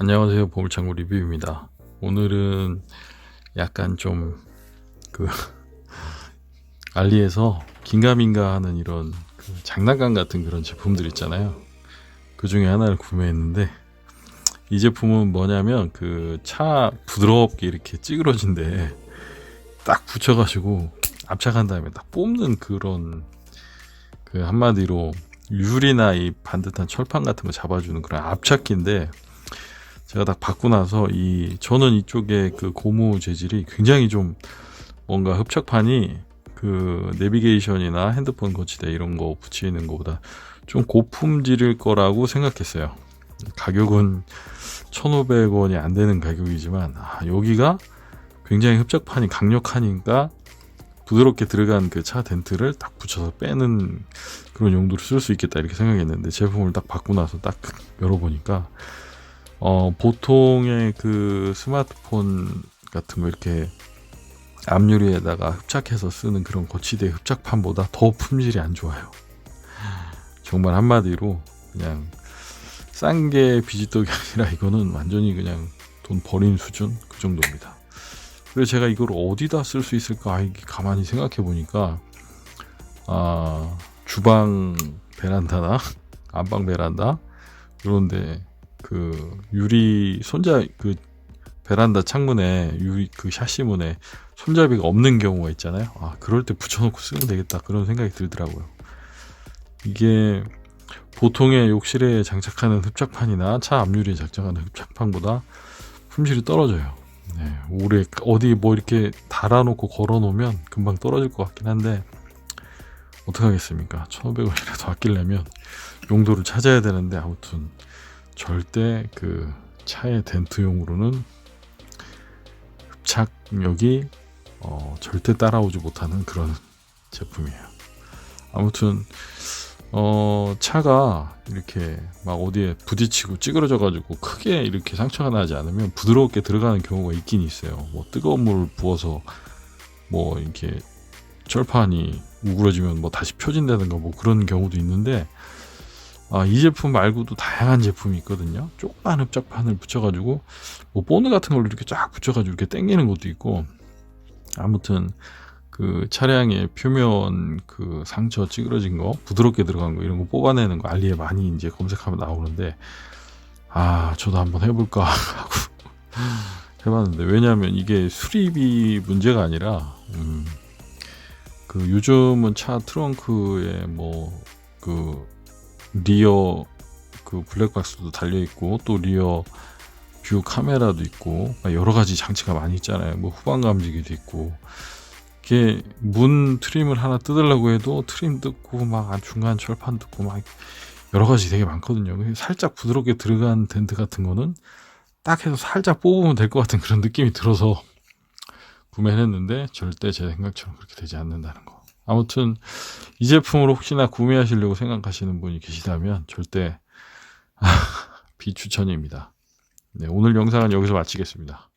안녕하세요. 보물창고 리뷰입니다. 오늘은 약간 좀 그 알리에서 긴가민가 하는 이런 그 장난감 같은 그런 제품들 있잖아요. 그 중에 하나를 구매했는데 이 제품은 뭐냐면 그 차 부드럽게 이렇게 찌그러진데 딱 붙여가지고 압착한 다음에 딱 뽑는 그런 그 한마디로 유리나 이 반듯한 철판 같은 거 잡아주는 그런 압착기인데 제가 딱 받고 나서 이 저는 이쪽에 그 고무 재질이 굉장히 좀 뭔가 흡착판이 그 내비게이션이나 핸드폰 거치대 이런 거 붙이는 것보다 좀 고품질일 거라고 생각했어요. 가격은 1,500원이 안 되는 가격이지만 아, 여기가 굉장히 흡착판이 강력하니까 부드럽게 들어간 그 차 덴트를 딱 붙여서 빼는 그런 용도로 쓸 수 있겠다 이렇게 생각했는데 제품을 딱 받고 나서 딱 열어보니까 어, 보통의 그 스마트폰 같은 거 이렇게 앞유리에다가 흡착해서 쓰는 그런 거치대 흡착판보다 더 품질이 안 좋아요. 정말 한마디로 그냥 싼 게 비지떡이 아니라 이거는 완전히 그냥 돈 버린 수준 그 정도입니다. 그래서 제가 이걸 어디다 쓸 수 있을까 아, 가만히 생각해 보니까 아 주방 베란다나 안방 베란다 그런데 그 유리 손자 그 베란다 창문에 유리 그 샤시문에 손잡이가 없는 경우가 있잖아요. 아 그럴 때 붙여놓고 쓰면 되겠다 그런 생각이 들더라고요. 이게 보통의 욕실에 장착하는 흡착판이나 차 앞유리에 장착하는 흡착판보다 품질이 떨어져요. 네, 오래 어디 뭐 이렇게 달아놓고 걸어놓으면 금방 떨어질 것 같긴 한데 어떡하겠습니까? 1,500원이라도 아끼려면 용도를 찾아야 되는데 아무튼 절대 그 차의 덴트용으로는 흡착력이 어, 절대 따라오지 못하는 그런 제품이에요. 아무튼 어, 차가 이렇게 막 어디에 부딪히고 찌그러져 가지고 크게 이렇게 상처가 나지 않으면 부드럽게 들어가는 경우가 있긴 있어요. 뭐 뜨거운 물을 부어서 뭐 이렇게 철판이 우그러지면 뭐 다시 펴진다든가 뭐 그런 경우도 있는데 아, 이 제품 말고도 다양한 제품이 있거든요. 조그만 흡착판을 붙여가지고 뭐 보드 같은 걸로 이렇게 쫙 붙여가지고 이렇게 당기는 것도 있고 아무튼 그 차량의 표면 그 상처 찌그러진 거 부드럽게 들어간 거 이런 거 뽑아내는 거 알리에 많이 이제 검색하면 나오는데 아 저도 한번 해볼까 하고 해봤는데 왜냐하면 이게 수리비 문제가 아니라 음, 그 요즘은 차 트렁크에 뭐그 리어 그 블랙박스도 달려 있고 또 리어 뷰 카메라도 있고 여러 가지 장치가 많이 있잖아요. 뭐 후방 감지기도 있고 이게 문 트림을 하나 뜯으려고 해도 트림 뜯고 막 중간 철판 뜯고 막 여러 가지 되게 많거든요. 살짝 부드럽게 들어간 덴트 같은 거는 딱 해서 살짝 뽑으면 될 것 같은 그런 느낌이 들어서 구매를 했는데 절대 제 생각처럼 그렇게 되지 않는다는 거. 아무튼 이 제품으로 혹시나 구매하시려고 생각하시는 분이 계시다면 절대 비추천입니다. 네, 오늘 영상은 여기서 마치겠습니다.